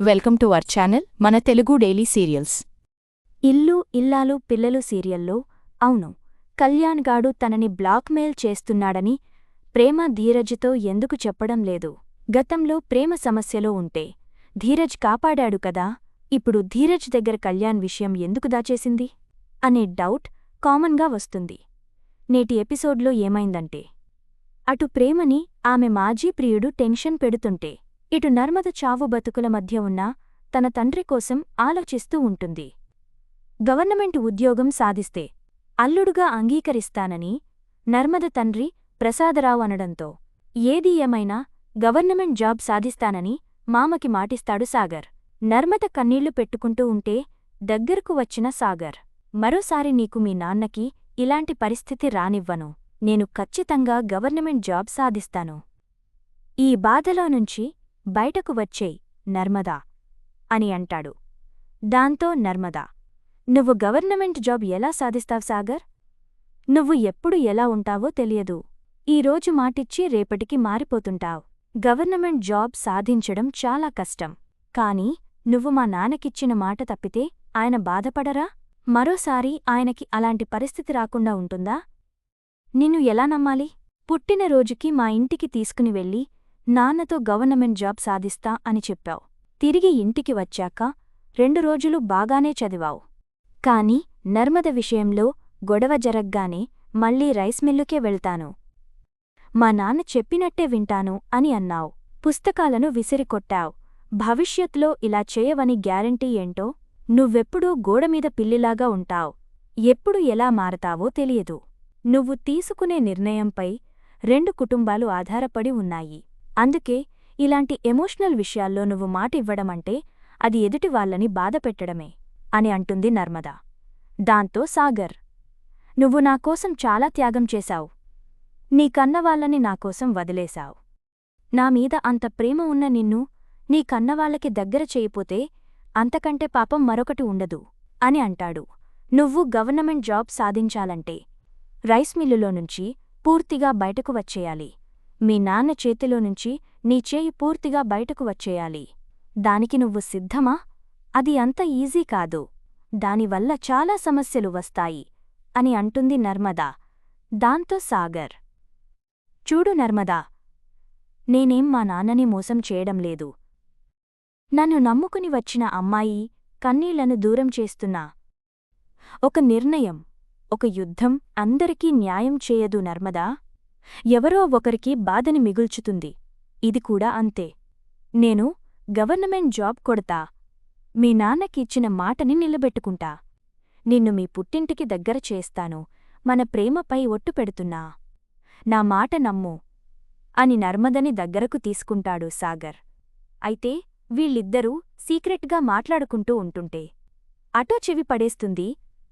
Welcome to our channel మన Telugu daily serials. ఇల్లు ఇల్లాలు పిల్లలు సీరియల్లో అవును కళ్యాణ్ గాడు తనని బ్లాక్మెయిల్ చేస్తున్నాడని ప్రేమ ధీరజ్తో ఎందుకు చెప్పడం లేదు? గతంలో ప్రేమ సమస్యలో ఉంటే ధీరజ్ కాపాడాడు కదా ఇప్పుడు ధీరజ్ దగ్గర కళ్యాణ్ విషయం ఎందుకు దాచేసింది? అనే డౌట్ కామన్గా వస్తుంది. నేటి ఎపిసోడ్లో ఏమైందంటే అటు ప్రేమని ఆమె మాజీ ప్రియుడు టెన్షన్ పెడుతుంటే ఇటు నర్మద చావు బతుకుల మధ్య ఉన్న తన తండ్రి కోసం ఆలోచిస్తూ ఉంటుంది. గవర్నమెంట్ ఉద్యోగం సాధిస్తే అల్లుడుగా అంగీకరిస్తానని నర్మద తండ్రి ప్రసాదరావు అనడంతో ఏది ఏమైనా గవర్నమెంట్ జాబ్ సాధిస్తానని మామకి మాటిస్తాడు సాగర్. నర్మద కన్నీళ్ళు పెట్టుకుంటూ ఉంటే దగ్గరకు వచ్చిన సాగర్ మరోసారి నీకు మీ నాన్నకి ఇలాంటి పరిస్థితి రానివ్వను. నేను ఖచ్చితంగా గవర్నమెంట్ జాబ్ సాధిస్తాను. ఈ బాధలో నుంచి బయటకు వచ్చేయ్ నర్మదా! అని అంటాడు. దాంతో నర్మదా నువ్వు గవర్నమెంట్ జాబ్ ఎలా సాధిస్తావు సాగర్? నువ్వు ఎప్పుడు ఎలా ఉంటావో తెలియదు. ఈరోజు మాటిచ్చి రేపటికి మారిపోతుంటావ్. గవర్నమెంట్ జాబ్ సాధించడం చాలా కష్టం. కాని నువ్వు మా నాన్నకిచ్చిన మాట తప్పితే ఆయన బాధపడరా? మరోసారి ఆయనకి అలాంటి పరిస్థితి రాకుండా ఉంటుందా? నిన్ను ఎలా నమ్మాలి? పుట్టినరోజుకి మా ఇంటికి తీసుకుని వెళ్ళి నాన్నతో గవర్నమెంట్ జాబ్ సాధిస్తా అని చెప్పావు. తిరిగి ఇంటికి వచ్చాక రెండు రోజులు బాగానే చదివావు. కాని నర్మద విషయంలో గొడవ జరగ్గానే మళ్ళీ రైస్ మిల్లుకే వెళ్తాను. మా నాన్న చెప్పినట్టే వింటాను అని అన్నావు. పుస్తకాలను విసిరికొట్టావు. భవిష్యత్లో ఇలా చేయవని గ్యారంటీ ఏంటో నువ్వెప్పుడూ గోడమీద పిల్లిలాగా ఉంటావు. ఎప్పుడు ఎలా మారతావో తెలియదు. నువ్వు తీసుకునే నిర్ణయంపై రెండు కుటుంబాలు ఆధారపడి ఉన్నాయి. అందుకే ఇలాంటి ఎమోషనల్ విషయాల్లో నువ్వు మాట ఇవ్వడమంటే అది ఎదుటి వాళ్ళని బాధపెట్టడమే అని అంటుంది నర్మద. దాంతో సాగర్ నువ్వు నాకోసం చాలా త్యాగం చేశావు. నీ కన్నవాళ్ళని నాకోసం వదిలేశావు. నా మీద అంత ప్రేమ ఉన్న నిన్ను నీ కన్నవాళ్ళకి దగ్గర చేయిపోతే అంతకంటే పాపం మరొకటి ఉండదు అని అంటాడు. నువ్వు గవర్నమెంట్ జాబ్ సాధించాలంటే రైస్ మిల్లులో నుంచి పూర్తిగా బయటకు వచ్చేయాలి. మీ నాన్న చేతిలో నుంచి నీ చేయి పూర్తిగా బయటకు వచ్చేయాలి. దానికి నువ్వు సిద్ధమా? అది అంత ఈజీ కాదు. దానివల్ల చాలా సమస్యలు వస్తాయి అని అంటుంది నర్మదా. దాంతో సాగర్. చూడు నర్మదా. నేనేం మా నాన్నని మోసం చేయడం లేదు. నన్ను నమ్ముకుని వచ్చిన అమ్మాయి కన్నీళ్ళను దూరం చేస్తున్నా. ఒక నిర్ణయం ఒక యుద్ధం అందరికీ న్యాయం చేయదు నర్మదా. ఎవరో ఒకరికి బాధని మిగుల్చుతుంది. ఇది కూడా అంతే. నేను గవర్నమెంట్ జాబ్ కొడతా. మీ నాన్నకిచ్చిన మాటని నిలబెట్టుకుంటా. నిన్ను మీ పుట్టింటికి దగ్గర చేస్తాను. మన ప్రేమపై ఒట్టు పెడుతున్నా. నా మాట నమ్ము అని నర్మదని దగ్గరకు తీసుకుంటాడు సాగర్. అయితే వీళ్ళిద్దరూ సీక్రెట్గా మాట్లాడుకుంటూ ఉంటుంటే. అటో చెవి పడేస్తుంది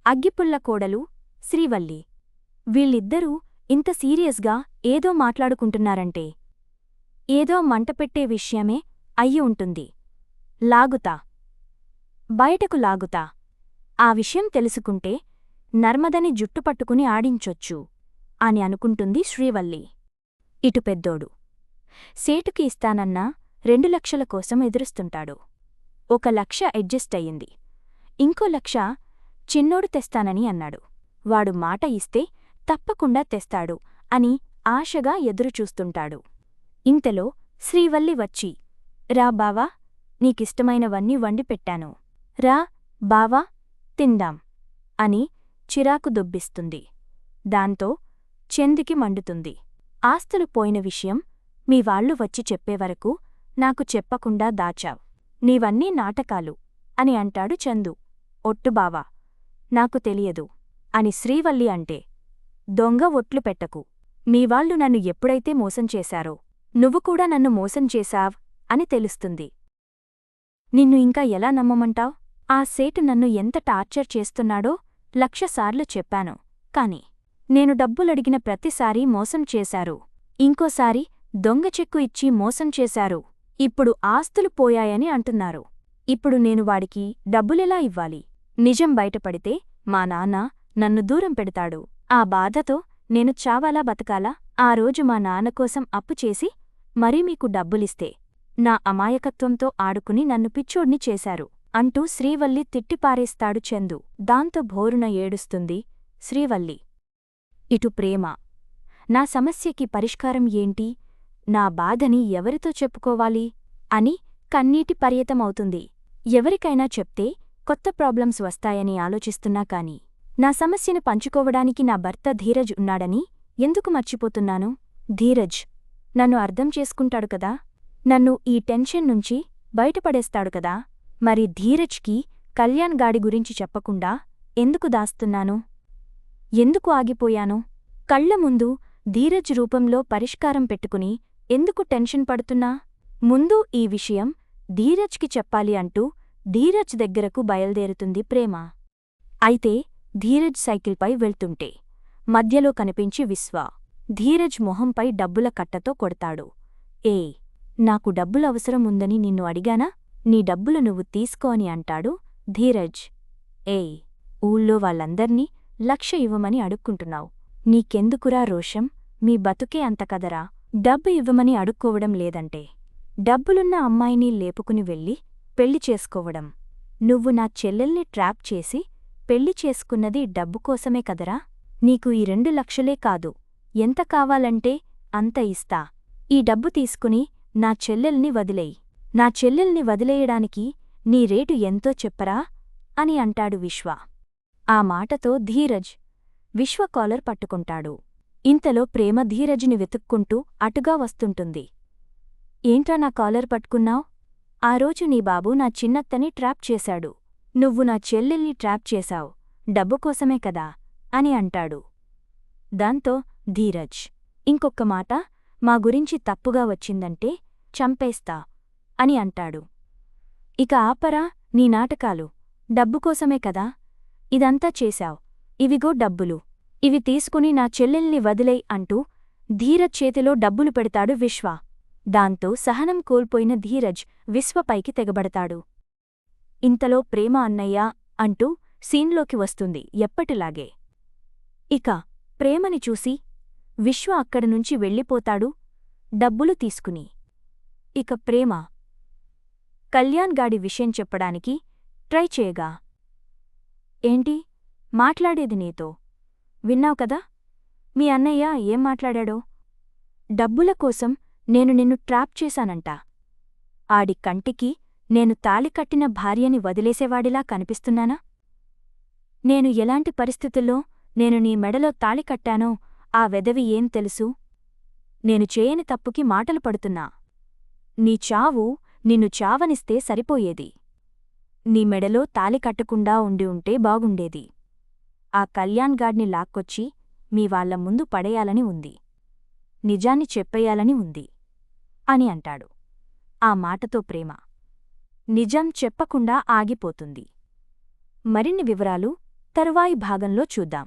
అగ్గిపుల్ల కోడలు శ్రీవల్లి. వీళ్ళిద్దరూ ఇంత సీరియస్గా ఏదో మాట్లాడుకుంటున్నారంటే. ఏదో మంటపెట్టే విషయమే అయ్యి ఉంటుంది. లాగుతా. బయటకు లాగుతా. ఆ విషయం తెలుసుకుంటే నర్మదని జుట్టుపట్టుకుని ఆడించొచ్చు అని అనుకుంటుంది శ్రీవల్లి. ఇటు పెద్దోడు. సేటుకి ఇస్తానన్నా రెండు లక్షల కోసం ఎదురుస్తుంటాడు. ఒక లక్ష అడ్జస్ట్ అయ్యింది. ఇంకో లక్ష చిన్నోడు తెస్తానని అన్నాడు. వాడు మాట ఇస్తే తప్పకుండా తెస్తాడు అని ఆశగా ఎదురుచూస్తుంటాడు. ఇంతలో శ్రీవల్లి వచ్చి రా బావా నీకిష్టమైనవన్నీ వండి పెట్టాను రా బావా తిందాం అని చిరాకు దొబ్బిస్తుంది. దాంతో చెందికి మండుతుంది. ఆస్తులు పోయిన విషయం మీ వాళ్ళు వచ్చి చెప్పేవరకు నాకు చెప్పకుండా దాచావ్. నీవన్నీ నాటకాలు అని అంటాడు చందు. ఒట్టు బావా నాకు తెలియదు అని శ్రీవల్లి అంటే దొంగ ఒట్లు పెట్టకు. మీవాళ్ళు నన్ను ఎప్పుడైతే మోసం చేశారో నువ్వు కూడా నన్ను మోసం చేశావ్ అని తెలుస్తుంది. నిన్ను ఇంకా ఎలా నమ్మమంటావ్? ఆ సేటు నన్ను ఎంత టార్చర్ చేస్తున్నాడో లక్షసార్లు చెప్పాను. కాని నేను డబ్బులడిగిన ప్రతిసారీ మోసం చేశారు. ఇంకోసారి దొంగ చెక్కు ఇచ్చి మోసం చేశారు. ఇప్పుడు ఆస్తులు పోయాయని అంటున్నారు. ఇప్పుడు నేను వాడికి డబ్బులెలా ఇవ్వాలి? నిజం బయటపడితే మా నాన్న నన్ను దూరం పెడతాడు. ఆ బాధతో నేను చావాలా బతకాలా? ఆ రోజు మా నాన్నకోసం అప్పు చేసి మరీ మీకు డబ్బులిస్తే. నా అమాయకత్వంతో ఆడుకుని నన్ను పిచ్చోడ్ని చేశారు అంటూ శ్రీవల్లి తిట్టిపారేస్తాడు చందు. దాంతో భోరున ఏడుస్తుంది శ్రీవల్లి. ఇటు ప్రేమ. నా సమస్యకి పరిష్కారం ఏంటి? నా బాధని ఎవరితో చెప్పుకోవాలి? అని కన్నీటి పర్యతమవుతుంది. ఎవరికైనా చెప్తే కొత్త ప్రాబ్లమ్స్ వస్తాయని ఆలోచిస్తున్నా కాని. నా సమస్యను పంచుకోవడానికి నా భర్త ధీరజ్ ఉన్నాడని ఎందుకు మర్చిపోతున్నాను? ధీరజ్ నన్ను అర్థం చేసుకుంటాడు కదా? నన్ను ఈ టెన్షన్ నుంచి బయటపడేస్తాడు కదా? మరి ధీరజ్కి కళ్యాణ్ గాడి గురించి చెప్పకుండా ఎందుకు దాస్తున్నాను? ఎందుకు ఆగిపోయాను? కళ్ళ ముందు ధీరజ్ రూపంలో పరిష్కారం పెట్టుకుని ఎందుకు టెన్షన్ పడుతున్నా? ముందు ఈ విషయం ధీరజ్కి చెప్పాలి అంటూ ధీరజ్ దగ్గరకు బయల్దేరుతుంది ప్రేమ. అయితే ధీరజ్ సైకిల్పై వెళ్తుంటే మధ్యలో కనిపించి విశ్వ. ధీరజ్ మొహంపై డబ్బుల కట్టతో కొడతాడు. ఏ నాకు డబ్బులు అవసరం ఉందని నిన్ను అడిగానా? నీ డబ్బులు నువ్వు తీసుకో అని అంటాడు ధీరజ్. ఏయ్ ఊళ్ళో వాళ్ళందర్నీ లక్ష ఇవ్వమని అడుక్కుంటున్నావు. నీకెందుకురా రోషం? మీ బతుకే అంత కదరా? డబ్బు ఇవ్వమని అడుక్కోవడం లేదంటే? డబ్బులున్న అమ్మాయిని లేపుకుని వెళ్ళి పెళ్ళి చేసుకోవడం. నువ్వు నా చెల్లెల్ని ట్రాప్ చేసి పెళ్ళి చేసుకున్నది డబ్బు కోసమే కదరా? నీకు ఈ రెండు లక్షలే కాదు. ఎంత కావాలంటే అంత ఇస్తా. ఈ డబ్బు తీసుకుని నా చెల్లెల్ని వదిలేయి. నా చెల్లెల్ని వదిలేయడానికి నీ రేటు ఎంతో చెప్పరా? అని అంటాడు విశ్వ. ఆ మాటతో ధీరజ్ విశ్వ కాలర్ పట్టుకుంటాడు. ఇంతలో ప్రేమ ధీరజ్ని వెతుక్కుంటూ అటుగా వస్తుంటుంది. ఏంట్రా నా కాలర్ పట్టుకున్నావ్? ఆ రోజు నీ బాబు నా చిన్నత్తని ట్రాప్ చేశాడు. నువ్వు నా చెల్లెల్ని ట్రాప్ చేశావు. డబ్బు కోసమే కదా? అని అంటాడు. దాంతో ధీరజ్ ఇంకొక్క మాట మా గురించి తప్పుగా వచ్చిందంటే చంపేస్తా అని అంటాడు. ఇక ఆపరా నీ నాటకాలు. డబ్బు కోసమే కదా? ఇదంతా చేశావు. ఇవిగో డబ్బులు. ఇవి తీసుకుని నా చెల్లెల్ని వదిలేయ్ అంటూ ధీరజ్ చేతిలో డబ్బులు పెడతాడు విశ్వ. దాంతో సహనం కోల్పోయిన ధీరజ్ విశ్వపైకి తెగబడతాడు. ఇంతలో ప్రేమ అన్నయ్య అంటూ సీన్లోకి వస్తుంది ఎప్పటిలాగే. ఇక ప్రేమని చూసి విశ్వ అక్కడినుంచి వెళ్ళిపోతాడు డబ్బులు తీసుకుని. ఇక ప్రేమ కళ్యాణ్ గాడి విషయం చెప్పడానికి ట్రై చేయగా ఏంటి? మాట్లాడేది నీతో? విన్నావు కదా? మీ అన్నయ్య ఏం మాట్లాడాడో? డబ్బుల కోసం నేను నిన్ను ట్రాప్ చేశానంట. ఆడి కంటికి నేను తాళికట్టిన భార్యని వదిలేసేవాడిలా కనిపిస్తున్నానా? నేను ఎలాంటి పరిస్థితుల్లో నేను నీ మెడలో తాళికట్టానో ఆ వెదవి ఏం తెలుసు? నేను చేయని తప్పుకి మాటలు పడుతున్నా. నీ చావు నిన్ను చావనిస్తే సరిపోయేది. నీ మెడలో తాలి కట్టకుండా ఉండి ఉంటే బాగుండేది. ఆ కళ్యాణ్ గాడ్ని లాక్కొచ్చి మీ వాళ్ళ ముందు పడేయాలని ఉంది. నిజాన్ని చెప్పేయాలని ఉంది అని అంటాడు. ఆ మాటతో ప్రేమ. నిజం చెప్పకుండా ఆగిపోతుంది. మరిన్ని వివరాలు తరువాయి భాగంలో చూద్దాం.